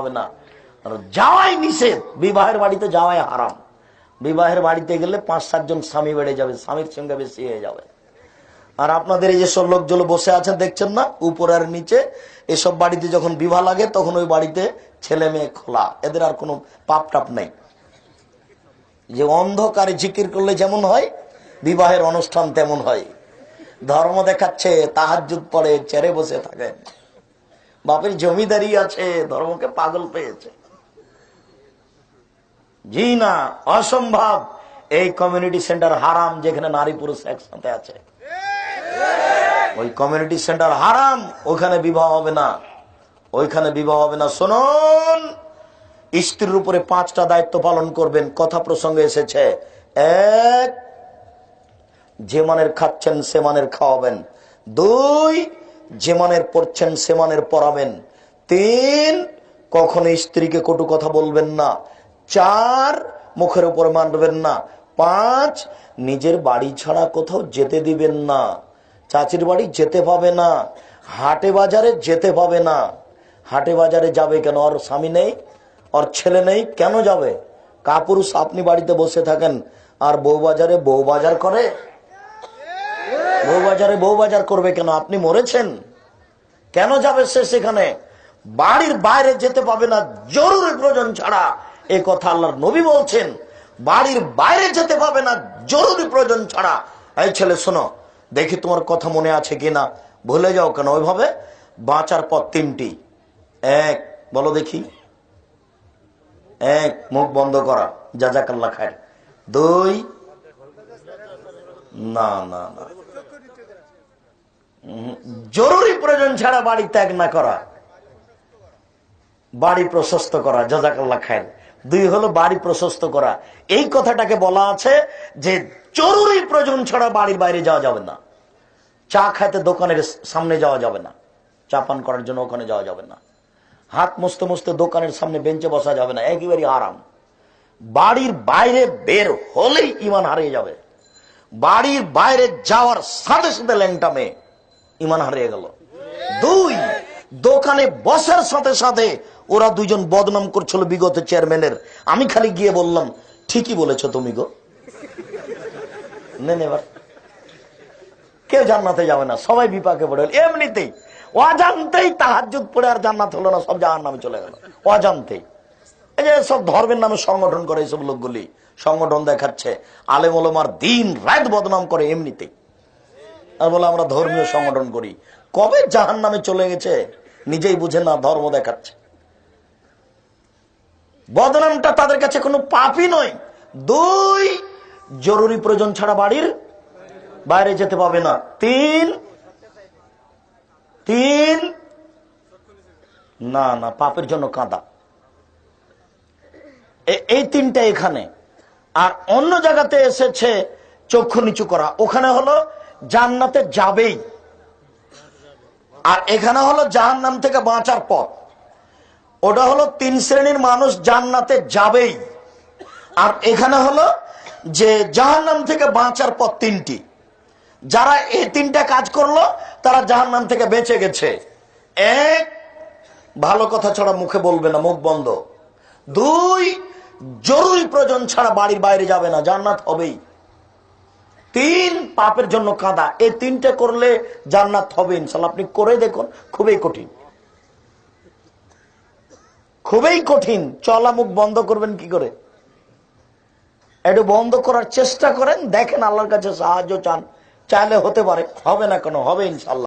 হবে না। যাওয়াই নিষেধ। বিবাহের বাড়িতে যাওয়াই হারাম। বিবাহের বাড়িতে গেলে পাঁচ সাতজন স্বামী বেড়ে যাবে, স্বামীর সঙ্গে বেশি হয়ে যাবে। আর আপনাদের এই যেসব লোকজন বসে আছেন, দেখছেন না? উপর আর নিচে এসব বাড়িতে যখন বিবাহ লাগে, তখন ওই বাড়িতে ছেলে মেয়ে খোলা। এদের আর কোনো পাপ টাপ নেই। যে অন্ধকারে জিকির করলে যেমন হয়, বিবাহের অনুষ্ঠান তেমন হয়। ধর্ম দেখাচ্ছে তাহাজুদ পড়ে চেরে বসে থাকেন। বাপের জমিদারি আছে, ধর্মকে পাগল পেয়েছে। জি না, অসম্ভব। এই কমিউনিটি সেন্টার হারাম, যেখানে নারী পুরুষ একসাথে আছে। ওই কমিউনিটি সেন্টার হারাম, ওখানে বিবাহ হবে না। ওইখানে বিবাহ হবে না। শুনুন, স্ত্রীর উপরে পাঁচটা দায়িত্ব পালন করবেন, কথা প্রসঙ্গে এসেছে। এক, যে মানের খাচ্ছেন, সে মানের খাওয়াবেন। দুই যে মানের পড়ছেন সে মানের পড়াবেন তিন কখনো স্ত্রীকে কটু কথা বলবেন না। চার, মুখের উপর মানবেন না। পাঁচ, নিজের বাড়ি ছাড়া কোথাও যেতে দিবেন না। চাচির বাড়ি যেতে পাবে না। হাটে বাজারে যেতে পাবে না। হাটে বাজারে যাবে কেন? ওর স্বামী নেই? ওর ছেলে নেই? কেন যাবে? কাপুরুষ, আপনি বাড়িতে বসে থাকেন। আর বউ বাজারে বউ বাজার করে? বউ বাজারে বউ বাজার করবে কেন? আপনি মরেছেন। কেন যাবে সে সেখানে? বাড়ির বাইরে যেতে পাবে না, জরুরি প্রয়োজন ছাড়া। এ কথা আল্লাহর নবী বলছেন। বাড়ির বাইরে যেতে পাবে না, জরুরি প্রয়োজন ছাড়া। এই ছেলে, শোনো, দেখি তোমার কথা মনে আছে কিনা। ভুলে যাও কেন ওইভাবে? বাঁচার পর তিনটি। এক, বলো দেখি। এক, মুখ বন্ধ করা। জাজাকাল্লা খায় দুই, না না না। জরুরি প্রয়োজন ছাড়া বাড়ি ত্যাগ না করা। বাড়ি প্রশস্ত করা জাজাকাল্লা খায়ের দুই হলো বাড়ি প্রশস্ত করা। এই কথাটাকে বলা আছে যে জরুরি প্রয়োজন ছাড়া বাড়ির বাইরে যাওয়া যাবে না। চা খাইতে দোকানের সামনে যাওয়া যাবে না। চা পান করার জন্য ওখানে যাওয়া যাবে না। হাত মুছতে মুছতে দোকানের সামনে বেঞ্চে বসা যাবে না। একেবারে আরাম বাড়ির বাইরে বের হলেই ইমান হারিয়ে যাবে। বাড়ির বাইরে যাওয়ার সাথে সাথে ল্যাংটা মেয়ে। ইমান হারিয়ে গেল। দুই, দোকানে বসার সাথে সাথে ওরা দুইজন বদনাম করছিল বিগত চেয়ারম্যানের। আমি খালি গিয়ে বললাম, ঠিকই বলেছ তুমি গো। এবার। কেউ জান্নাতে যাবে না, সবাই বিপাকে পড়ে গেল। এমনিতেই, অজান্তেই তাহাজুদ পড়ে আর জান্নাত হলো না, সব জাহার নামে চলে গেল। অজান্তেই। এই যে সব ধর্মের নামে সংগঠন করে এইসব লোকগুলি, সংগঠন দেখাচ্ছে আলেম ওলমার দিন রাত বদনাম করে এমনিতেই। আর বলে আমরা ধর্মীয় সংগঠন করি। কবে জাহান নামে চলে গেছে? নিজেই বুঝে না, ধর্ম দেখাচ্ছে। বদনামটা তাদের কাছে কোনো পাপই নয়। দুই, জরুরি প্রয়োজন ছাড়া বাড়ির বাইরে যেতে পাবে না। তিন তিন, না না, পাপের জন্য কাঁদা। এই তিনটা এখানে। আর অন্য জায়গাতে এসেছে চক্ষু নিচু করা। ওখানে হলো জান্নাতে যাবেই। আর এখানে হলো জাহান্নাম থেকে বাঁচার পথ। ওটা হলো তিন শ্রেণির মানুষ জান্নাতে যাবেই। আর এখানে হলো যে জাহান্নাম থেকে বাঁচার পথ তিনটি। যারা এই তিনটা কাজ করল, তারা জাহান্নাম থেকে বেঁচে গেছে। এক, ভালো কথা ছাড়া মুখে বলবে না, মুখ বন্ধ। দুই, জরুরি প্রয়োজন ছাড়া বাড়ির বাইরে যাবে না, জান্নাত হবেই। তিন পাপের জন্য কাঁদা। এই তিনটা করলে জান্নাত হবে ইনশাল্লাহ। আপনি করে দেখুন, খুবই কঠিন। খুবই কঠিন। চলা মুখ বন্ধ করবেন কি করে? একটু বন্ধ করার চেষ্টা করেন, দেখেন আল্লাহর কাছে সাহায্য চান, চাইলে হতে পারে। হবে না কেন? হবে ইনশাল্লাহ।